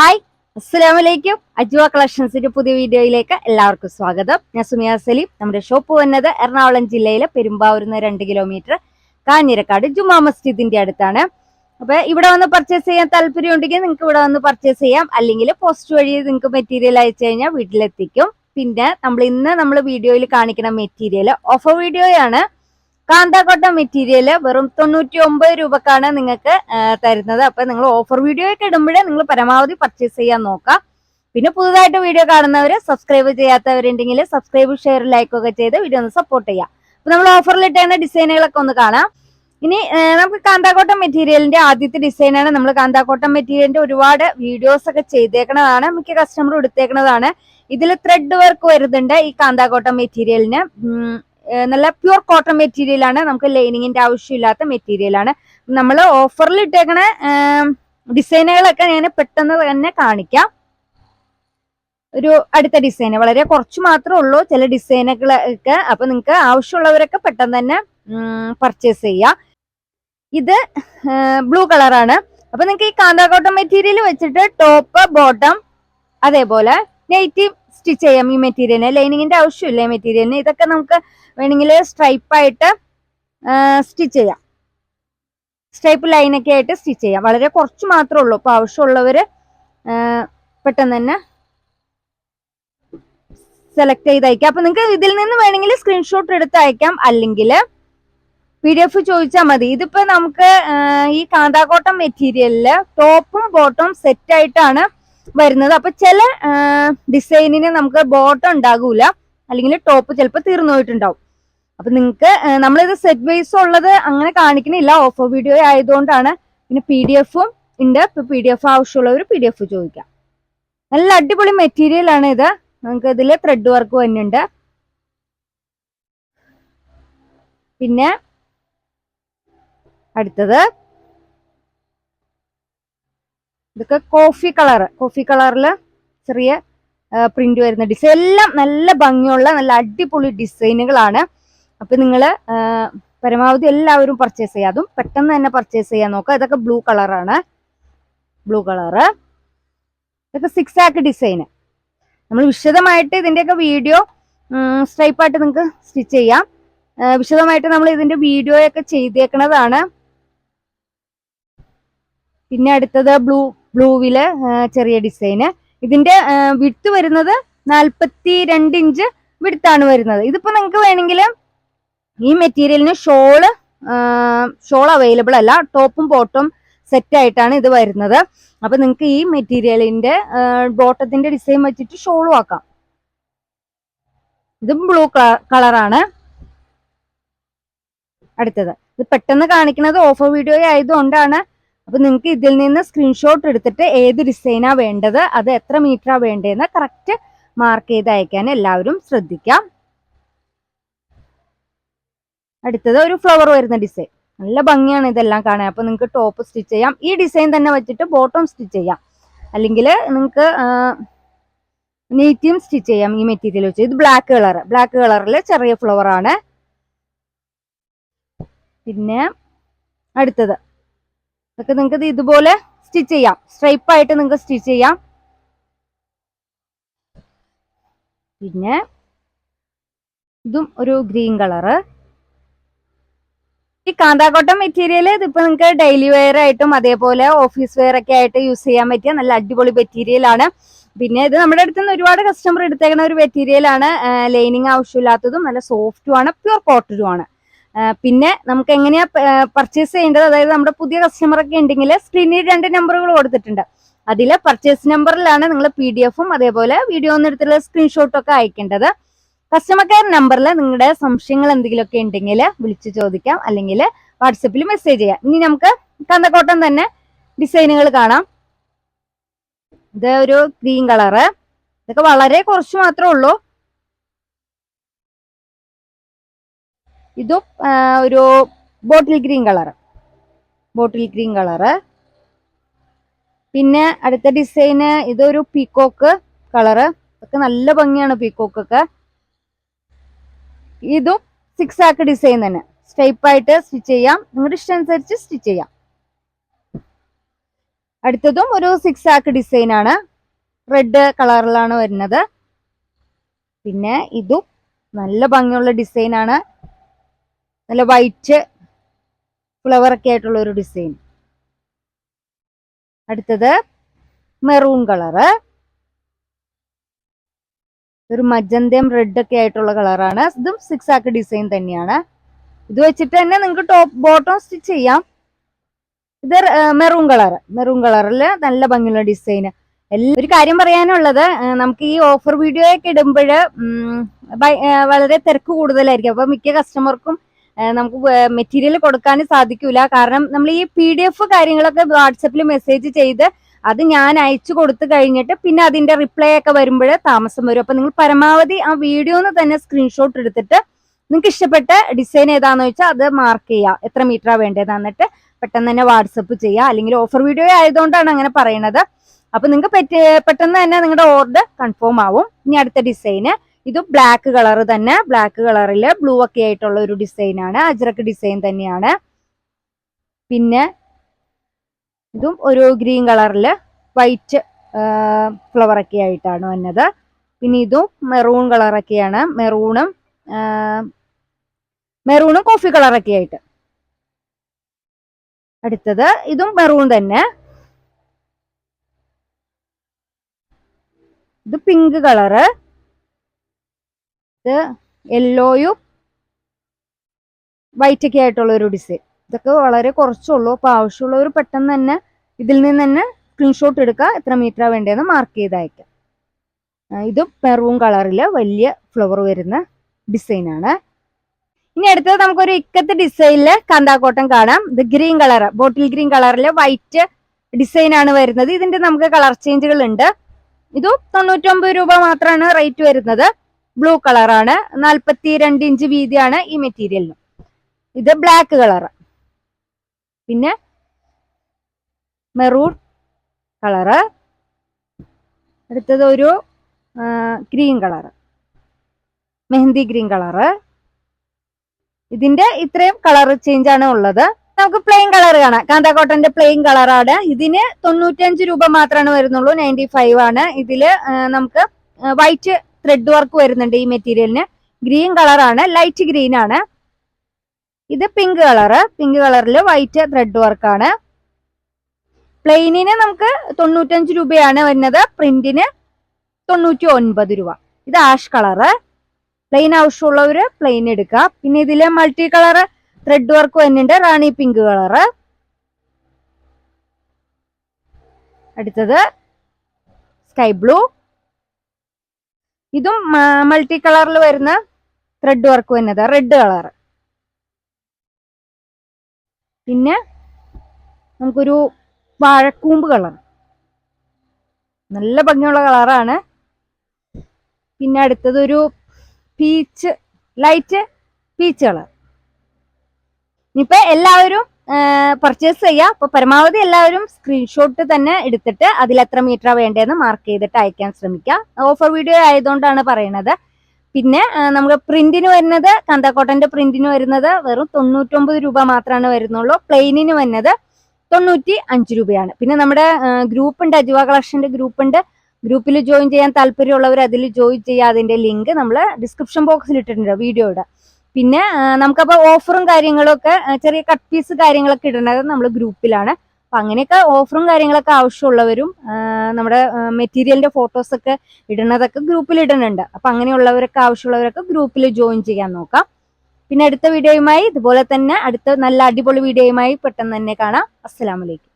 Hi അസ്സലാമലൈക്കും. അജ്വ കളക്ഷൻസിന്റെ പുതിയ വീഡിയോയിലേക്ക് എല്ലാവർക്കും സ്വാഗതം. ഞാൻ സുമിയ സലീം. നമ്മുടെ ഷോപ്പ് വന്നത് എറണാകുളം ജില്ലയിലെ പെരുമ്പാവൂരിൽ നിന്ന് രണ്ട് കിലോമീറ്റർ കാഞ്ഞിരക്കാട് ജുമാ മസ്ജിദിന്റെ അടുത്താണ്. അപ്പൊ ഇവിടെ വന്ന് പർച്ചേസ് ചെയ്യാൻ താല്പര്യം ഉണ്ടെങ്കിൽ നിങ്ങൾക്ക് ഇവിടെ വന്ന് പർച്ചേസ് ചെയ്യാം. അല്ലെങ്കിൽ പോസ്റ്റ് വഴി നിങ്ങൾക്ക് മെറ്റീരിയൽ അയച്ചു കഴിഞ്ഞാൽ വീട്ടിലെത്തിക്കും. പിന്നെ നമ്മൾ ഇന്ന് നമ്മൾ വീഡിയോയിൽ കാണിക്കുന്ന മെറ്റീരിയൽ ഓഫർ വീഡിയോയാണ് കാന്താക്കോട്ട മെറ്റീരിയൽ വെറും തൊണ്ണൂറ്റി ഒമ്പത് രൂപക്കാണ് നിങ്ങൾക്ക് തരുന്നത്. അപ്പൊ നിങ്ങൾ ഓഫർ വീഡിയോ ഒക്കെ ഇടുമ്പോഴേ നിങ്ങൾ പരമാവധി പർച്ചേസ് ചെയ്യാൻ നോക്കാം. പിന്നെ പുതുതായിട്ട് വീഡിയോ കാണുന്നവര് സബ്സ്ക്രൈബ് ചെയ്യാത്തവരുണ്ടെങ്കിൽ സബ്സ്ക്രൈബ് ഷെയർ ലൈക്ക് ഒക്കെ ചെയ്ത് വീഡിയോ ഒന്ന് സപ്പോർട്ട് ചെയ്യാം. അപ്പൊ നമ്മൾ ഓഫറിൽ ഇട്ടേണ്ട ഡിസൈനുകളൊക്കെ ഒന്ന് കാണാം. ഇനി നമുക്ക് കാന്താക്കോട്ടം മെറ്റീരിയലിന്റെ ആദ്യത്തെ ഡിസൈനാണ് നമ്മൾ കാന്താക്കോട്ടം മെറ്റീരിയലിന്റെ ഒരുപാട് വീഡിയോസ് ഒക്കെ ചെയ്തേക്കണതാണ് മിക്ക കസ്റ്റമറും എടുത്തേക്കണതാണ് ഇതിൽ ത്രെഡ് വർക്ക് വരുന്നുണ്ട് ഈ കാന്താക്കോട്ടം മെറ്റീരിയലിന് നല്ല പ്യുർ കോട്ടൺ മെറ്റീരിയൽ ആണ്. നമുക്ക് ലൈനിങ്ങിന്റെ ആവശ്യമില്ലാത്ത മെറ്റീരിയൽ ആണ്. നമ്മൾ ഓഫറിൽ ഇട്ടേക്കണ ഡിസൈനുകളൊക്കെ ഞാൻ പെട്ടെന്ന് തന്നെ കാണിക്കാം. ഒരു അടുത്ത ഡിസൈന് വളരെ കുറച്ച് മാത്രമേ ഉള്ളൂ. ചില ഡിസൈനുകളൊക്കെ അപ്പൊ നിങ്ങൾക്ക് ആവശ്യമുള്ളവരൊക്കെ പെട്ടെന്ന് തന്നെ പർച്ചേസ് ചെയ്യാം. ഇത് ബ്ലൂ കളറാണ് അപ്പൊ നിങ്ങൾക്ക് ഈ കാന്താക്കോട്ടം മെറ്റീരിയൽ വെച്ചിട്ട് ടോപ്പ് ബോട്ടം അതേപോലെ നെയ്റ്റി സ്റ്റിച്ച് ചെയ്യാം ഈ മെറ്റീരിയലിന് ലൈനിങ്ങിന്റെ ആവശ്യമില്ല ഈ മെറ്റീരിയലിന് ഇതൊക്കെ നമുക്ക് വേണമെങ്കിൽ സ്ട്രൈപ്പ് ആയിട്ട് സ്റ്റിച്ച് ചെയ്യാം. സ്ട്രൈപ്പ് ലൈനൊക്കെ ആയിട്ട് സ്റ്റിച്ച് ചെയ്യാം. വളരെ കുറച്ച് മാത്രമേ ഉള്ളൂ. അപ്പോൾ ആവശ്യമുള്ളവര് പെട്ടെന്ന് തന്നെ സെലക്ട് ചെയ്ത് അയക്കാം. അപ്പൊ നിങ്ങൾക്ക് ഇതിൽ നിന്ന് വേണമെങ്കിൽ സ്ക്രീൻഷോട്ട് എടുത്ത് അയക്കാം. അല്ലെങ്കിൽ പി ഡി എഫ് ചോദിച്ചാൽ മതി. ഇതിപ്പോൾ നമുക്ക് ഈ കാന്താക്കോട്ടം മെറ്റീരിയലിൽ ടോപ്പും ബോട്ടവും സെറ്റ് ആയിട്ടാണ് വരുന്നത്. അപ്പൊ ചില ഡിസൈനിന് നമുക്ക് ബോട്ടം ഉണ്ടാകൂല അല്ലെങ്കിൽ ടോപ്പ് ചിലപ്പോൾ തീർന്നു പോയിട്ടുണ്ടാവും. അപ്പൊ നിങ്ങൾക്ക് നമ്മളിത് സെറ്റ് വൈസ് ഉള്ളത് അങ്ങനെ കാണിക്കണില്ല. ഓഫർ വീഡിയോ ആയതുകൊണ്ടാണ്. പിന്നെ പി ഡി എഫും ഉണ്ട്. ഇപ്പൊ പി ഡി എഫ് ആവശ്യമുള്ളവർ പി ഡി എഫ് ചോദിക്കാം. നല്ല അടിപൊളി മെറ്റീരിയൽ ആണ് ഇത്. നമുക്ക് ഇതിൽ ത്രെഡ് വർക്ക് വന്നിട്ടുണ്ട് പിന്നെ അടുത്തത് ഇതൊക്കെ കോഫി കളർ കോഫി കളറിൽ ചെറിയ പ്രിന്റ് വരുന്ന ഡിസൈൻ എല്ലാം നല്ല ഭംഗിയുള്ള നല്ല അടിപൊളി ഡിസൈനുകളാണ് അപ്പൊ നിങ്ങൾ പരമാവധി എല്ലാവരും പർച്ചേസ് ചെയ്യുക. അതും പെട്ടെന്ന് തന്നെ പർച്ചേസ് ചെയ്യാൻ നോക്കുക. ഇതൊക്കെ ബ്ലൂ കളറാണ് ബ്ലൂ കളറ് ഇതൊക്കെ സിക്സ് ആക്ക് ഡിസൈൻ നമ്മൾ വിശദമായിട്ട് ഇതിന്റെയൊക്കെ വീഡിയോ സ്ട്രൈപ്പായിട്ട് നിങ്ങൾക്ക് സ്റ്റിച്ച് ചെയ്യാം. വിശദമായിട്ട് നമ്മൾ ഇതിന്റെ വീഡിയോയൊക്കെ ചെയ്തേക്കണതാണ്. പിന്നെ അടുത്തത് ബ്ലൂ ബ്ലൂവിൽ ചെറിയ ഡിസൈന് ഇതിന്റെ വിടുത്ത് വരുന്നത് നാൽപ്പത്തി രണ്ട് ഇഞ്ച് വിടുത്താണ് വരുന്നത്. ഇതിപ്പോ നിങ്ങൾക്ക് വേണമെങ്കിൽ ഈ മെറ്റീരിയലിന് ഷോൾ ഷോൾ അവൈലബിൾ അല്ല. ടോപ്പും ബോട്ടും സെറ്റ് ആയിട്ടാണ് ഇത് വരുന്നത്. അപ്പൊ നിങ്ങൾക്ക് ഈ മെറ്റീരിയലിന്റെ ബോട്ടത്തിന്റെ ഡിസൈൻ വെച്ചിട്ട് ഷോളും ആക്കാം. ഇതും ബ്ലൂ കളറാണ്. അടുത്തത്. ഇത് പെട്ടെന്ന് കാണിക്കുന്നത് ഓഫർ വീഡിയോ ആയതുകൊണ്ടാണ്. അപ്പൊ നിങ്ങൾക്ക് ഇതിൽ നിന്ന് സ്ക്രീൻഷോട്ട് എടുത്തിട്ട് ഏത് ഡിസൈനാ വേണ്ടത് അത് എത്ര മീറ്ററാ വേണ്ടതെന്ന് കറക്റ്റ് മാർക്ക് ചെയ്ത് അയക്കാൻ എല്ലാവരും ശ്രദ്ധിക്കാം. അടുത്തത് ഒരു ഫ്ലവർ വരുന്ന ഡിസൈൻ നല്ല ഭംഗിയാണ് ഇതെല്ലാം കാണാൻ. അപ്പൊ നിങ്ങൾക്ക് ടോപ്പ് സ്റ്റിച്ച് ചെയ്യാം. ഈ ഡിസൈൻ തന്നെ വെച്ചിട്ട് ബോട്ടം സ്റ്റിച്ച് ചെയ്യാം. അല്ലെങ്കിൽ നിങ്ങൾക്ക് നെയ്റ്റിയും സ്റ്റിച്ച് ചെയ്യാം ഈ മെറ്റീരിയൽ വെച്ച്. ഇത് ബ്ലാക്ക് കളർ ബ്ലാക്ക് കളറിൽ ചെറിയ ഫ്ലവർ ആണ്. പിന്നെ അടുത്തത്. ഇതൊക്കെ നിങ്ങൾക്ക് ഇതുപോലെ സ്റ്റിച്ച് ചെയ്യാം. സ്ട്രൈപ്പ് ആയിട്ട് നിങ്ങൾക്ക് സ്റ്റിച്ച് ചെയ്യാം. പിന്നെ ഇതും ഒരു ഗ്രീൻ കളറ് ഈ കാന്താക്കോട്ടം മെറ്റീരിയൽ ഇതിപ്പോ നിങ്ങൾക്ക് ഡെയിലി വെയർ ആയിട്ടും അതേപോലെ ഓഫീസ് വെയർ ഒക്കെ ആയിട്ട് യൂസ് ചെയ്യാൻ പറ്റിയ നല്ല അടിപൊളി മെറ്റീരിയൽ ആണ്. പിന്നെ ഇത് നമ്മുടെ അടുത്ത് നിന്ന് ഒരുപാട് കസ്റ്റമർ എടുത്തേക്കുന്ന ഒരു മെറ്റീരിയൽ ആണ്. ലൈനിങ് ആവശ്യമില്ലാത്തതും നല്ല സോഫ്റ്റും ആണ് പ്യുർ കോട്ടനും ആണ്. പിന്നെ നമുക്ക് എങ്ങനെയാ പർച്ചേസ് ചെയ്യേണ്ടത്? അതായത് നമ്മുടെ പുതിയ കസ്റ്റമർ ഒക്കെ ഉണ്ടെങ്കിൽ സ്ക്രീനിൽ രണ്ട് നമ്പറുകൾ കൊടുത്തിട്ടുണ്ട്. അതിലെ പർച്ചേസ് നമ്പറിലാണ് നിങ്ങൾ പി ഡി എഫും അതേപോലെ വീഡിയോ ഒന്നെടുത്തുള്ള സ്ക്രീൻഷോട്ടും ഒക്കെ അയക്കേണ്ടത്. കസ്റ്റമർ കെയർ നമ്പറിൽ നിങ്ങളുടെ സംശയങ്ങൾ എന്തെങ്കിലുമൊക്കെ ഉണ്ടെങ്കിൽ വിളിച്ച് ചോദിക്കാം. അല്ലെങ്കിൽ വാട്സപ്പിൽ മെസ്സേജ് ചെയ്യാം. ഇനി നമുക്ക് കന്തക്കോട്ടം തന്നെ ഡിസൈനുകൾ കാണാം. ഇത് ഒരു ഗ്രീൻ കളറ് ഇതൊക്കെ വളരെ കുറച്ച് മാത്രമേ ഉള്ളൂ. ഇതും ഒരു bottle green colour bottle green colour പിന്നെ അടുത്ത ഡിസൈന് ഇതൊരു പീക്കോക്ക് കളറ് ഒക്കെ നല്ല ഭംഗിയാണ് പീക്കോക്ക് ഒക്കെ. ഇതും സിക്സ് ആക്ക് ഡിസൈൻ തന്നെ. സ്റ്റൈപ്പായിട്ട് സ്റ്റിച്ച് ചെയ്യാം. നിങ്ങളുടെ ഇഷ്ടം അനുസരിച്ച് സ്റ്റിച്ച് ചെയ്യാം. അടുത്തതും ഒരു സിക്സ് ആക്ക് ഡിസൈൻ ആണ്. റെഡ് കളറിലാണ് വരുന്നത്. പിന്നെ ഇതും നല്ല ഭംഗിയുള്ള ഡിസൈൻ ആണ്. നല്ല വൈറ്റ് ഫ്ലവർ ഒക്കെ ആയിട്ടുള്ള ഒരു ഡിസൈൻ അടുത്തത് മെറൂൺ കളറ് ഒരു മജന്തയും റെഡ് ഒക്കെ ആയിട്ടുള്ള കളറാണ്. ഇതും സിക്സ് ആക്ക് ഡിസൈൻ തന്നെയാണ്. ഇത് വെച്ചിട്ട് തന്നെ നിങ്ങൾക്ക് ടോപ്പ് ബോട്ടം സ്റ്റിച്ച് ചെയ്യാം. ഇത് മെറൂൺ കളർ മെറൂൺ കളറിൽ നല്ല ഭംഗിയുള്ള ഡിസൈൻ ഒരു കാര്യം പറയാനുള്ളത് നമുക്ക് ഈ ഓഫർ വീഡിയോ ഒക്കെ ഇടുമ്പോൾ വളരെ തിരക്ക് കൂടുതലായിരിക്കും. അപ്പൊ മിക്ക കസ്റ്റമർക്കും നമുക്ക് മെറ്റീരിയൽ കൊടുക്കാൻ സാധിക്കൂല. കാരണം നമ്മൾ ഈ പി ഡി എഫ് കാര്യങ്ങളൊക്കെ വാട്സപ്പിൽ മെസ്സേജ് ചെയ്ത് അത് ഞാൻ അയച്ചു കൊടുത്തു കഴിഞ്ഞിട്ട് പിന്നെ അതിന്റെ റിപ്ലൈ ഒക്കെ വരുമ്പോൾ താമസം വരും. അപ്പൊ നിങ്ങൾ പരമാവധി ആ വീഡിയോന്ന് തന്നെ സ്ക്രീൻഷോട്ട് എടുത്തിട്ട് നിങ്ങൾക്ക് ഇഷ്ടപ്പെട്ട ഡിസൈൻ ഏതാന്ന് വെച്ചാൽ അത് മാർക്ക് ചെയ്യുക. എത്ര മീറ്ററാ വേണ്ടത് എന്നിട്ട് പെട്ടെന്ന് തന്നെ വാട്സപ്പ് ചെയ്യുക. അല്ലെങ്കിൽ ഓഫർ വീഡിയോ ആയതുകൊണ്ടാണ് അങ്ങനെ പറയുന്നത് അപ്പൊ നിങ്ങൾക്ക് പെട്ടെന്ന് തന്നെ നിങ്ങളുടെ ഓർഡർ കൺഫേം ആവും. ഇനി അടുത്ത ഡിസൈന് ഇത് ബ്ലാക്ക് കളർ തന്നെ. ബ്ലാക്ക് കളറിൽ ബ്ലൂ ഒക്കെ ആയിട്ടുള്ള ഒരു ഡിസൈനാണ് അജ്രക്ക് ഡിസൈൻ തന്നെയാണ്. പിന്നെ ഇതും ഒരു ഗ്രീൻ കളറിൽ വൈറ്റ് ഫ്ലവറൊക്കെ ആയിട്ടാണ് വന്നത്. പിന്നെ ഇതും മെറൂൺ കളറൊക്കെയാണ് മെറൂണും മെറൂണും കോഫി കളറൊക്കെ ആയിട്ട്. അടുത്തത് ഇതും മെറൂൺ തന്നെ. ഇത് പിങ്ക് കളറ് ഇത് യെല്ലോയും വൈറ്റ് ഒക്കെ ആയിട്ടുള്ള ഒരു ഡിസൈൻ. ഇതൊക്കെ വളരെ കുറച്ചുള്ളൂ. അപ്പൊ ആവശ്യമുള്ളവർ പെട്ടെന്ന് തന്നെ ഇതിൽ നിന്ന് തന്നെ സ്ക്രീൻഷോട്ട് എടുക്കുക. എത്ര മീറ്ററാണ് വേണ്ടതെന്ന് മാർക്ക് ചെയ്ത് ഇതും മെറൂൺ കളറിൽ വലിയ ഫ്ലവർ വരുന്ന ഡിസൈനാണ് ഇനി അടുത്തത് നമുക്കൊരു ഇക്കത്ത് ഡിസൈനിൽ കാന്താക്കോട്ടം കാണാം. ഇത് ഗ്രീൻ കളർ ബോട്ടിൽ ഗ്രീൻ കളറിൽ വൈറ്റ് ഡിസൈൻ ആണ് വരുന്നത്. ഇതിന്റെ നമുക്ക് കളർ ചേഞ്ചുകൾ ഉണ്ട്. ഇതും തൊണ്ണൂറ്റൊമ്പത് രൂപ മാത്രമാണ് റേറ്റ് വരുന്നത്. ബ്ലൂ കളറാണ് നാൽപ്പത്തി രണ്ട് ഇഞ്ച് വീതിയാണ് ഈ മെറ്റീരിയലിന് ഇത് ബ്ലാക്ക് കളർ പിന്നെ മെറൂൺ കളറ് അടുത്തത് ഒരു green colour mehndi green colour ഇതിന്റെ ഇത്രയും കളർ ചേഞ്ച് ആണ് ഉള്ളത്. നമുക്ക് പ്ലെയിൻ കളർ കാണാം. കാന്താക്കോട്ടന്റെ പ്ലെയിൻ കളറാണ് ഇതിന് തൊണ്ണൂറ്റഞ്ച് രൂപ മാത്രമാണ് വരുന്നുള്ളൂ. നയന്റി ഫൈവ് ആണ്. ഇതിൽ നമുക്ക് വൈറ്റ് ത്രെഡ് വർക്ക് വരുന്നുണ്ട് ഈ മെറ്റീരിയലിന് ഗ്രീൻ കളറാണ് ലൈറ്റ് ഗ്രീൻ ആണ്. ഇത് പിങ്ക് കളറ് പിങ്ക് കളറിൽ വൈറ്റ് ത്രെഡ് വർക്കാണ് പ്ലെയിനിന് നമുക്ക് തൊണ്ണൂറ്റഞ്ച് രൂപയാണ് വരുന്നത് പ്രിന്റിന് തൊണ്ണൂറ്റി ഒൻപത് രൂപ. ഇത് ആഷ് കളറ് പ്ലെയിൻ ആവശ്യമുള്ളവര് പ്ലെയിൻ എടുക്കുക പിന്നെ ഇതിൽ മൾട്ടി കളർ ത്രെഡ് വർക്ക് വരുന്നുണ്ട് റാണി പിങ്ക് കളറ് അടുത്തത് സ്കൈ ബ്ലൂ ഇതും മൾട്ടി കളറിൽ വരുന്ന ത്രെഡ് വർക്ക് വരുന്നത് റെഡ് കളർ പിന്നെ നമുക്കൊരു വാഴക്കൂമ്പ് കളർ. നല്ല ഭംഗിയുള്ള കളറാണ്. പിന്നെ അടുത്തതൊരു പീച്ച് ലൈറ്റ് പീച്ച് കളർ. ഇനിയിപ്പോൾ എല്ലാവരും പർച്ചേസ് ചെയ്യുക അപ്പൊ പരമാവധി എല്ലാവരും സ്ക്രീൻഷോട്ട് തന്നെ എടുത്തിട്ട് അതിൽ എത്ര മീറ്റർ വേണ്ടതെന്ന് മാർക്ക് ചെയ്തിട്ട് അയക്കാൻ ശ്രമിക്കുക ഓഫർ വീഡിയോ ആയതുകൊണ്ടാണ് പറയുന്നത് പിന്നെ നമുക്ക് പ്രിന്റിന് വരുന്നത് കന്തക്കോട്ടന്റെ പ്രിന്റിന് വരുന്നത് വെറും തൊണ്ണൂറ്റൊമ്പത് രൂപ മാത്രമാണ് വരുന്നുള്ളൂ. പ്ലെയിനിന് വരുന്നത് തൊണ്ണൂറ്റി അഞ്ച് രൂപയാണ്. പിന്നെ നമ്മുടെ ഗ്രൂപ്പ് ഉണ്ട് അജുവ കളക്ഷന്റെ ഗ്രൂപ്പ് ഉണ്ട് ഗ്രൂപ്പിൽ ജോയിൻ ചെയ്യാൻ താല്പര്യമുള്ളവർ അതിൽ ജോയിൻ ചെയ്യുക. അതിന്റെ ലിങ്ക് നമ്മൾ ഡിസ്ക്രിപ്ഷൻ ബോക്സിൽ ഇട്ടിട്ടുണ്ട് വീഡിയോയുടെ. പിന്നെ നമുക്കപ്പോൾ ഓഫറും കാര്യങ്ങളും ഒക്കെ ചെറിയ കട്ട് പീസ് കാര്യങ്ങളൊക്കെ ഇടേണ്ടത് നമ്മൾ ഗ്രൂപ്പിലാണ്. അപ്പൊ അങ്ങനെയൊക്കെ ഓഫറും കാര്യങ്ങളൊക്കെ ആവശ്യമുള്ളവരും നമ്മുടെ മെറ്റീരിയലിന്റെ ഫോട്ടോസ് ഒക്കെ ഇടുന്നതൊക്കെ ഗ്രൂപ്പിൽ ഇടുന്നുണ്ട്. അപ്പൊ അങ്ങനെയുള്ളവരൊക്കെ ആവശ്യമുള്ളവരൊക്കെ ഗ്രൂപ്പിൽ ജോയിൻ ചെയ്യാൻ നോക്കാം. പിന്നെ അടുത്ത വീഡിയോയുമായി ഇതുപോലെ തന്നെ അടുത്ത നല്ല അടിപൊളി വീഡിയോയുമായി പെട്ടെന്ന് തന്നെ കാണാം. അസ്സലാമലൈക്കും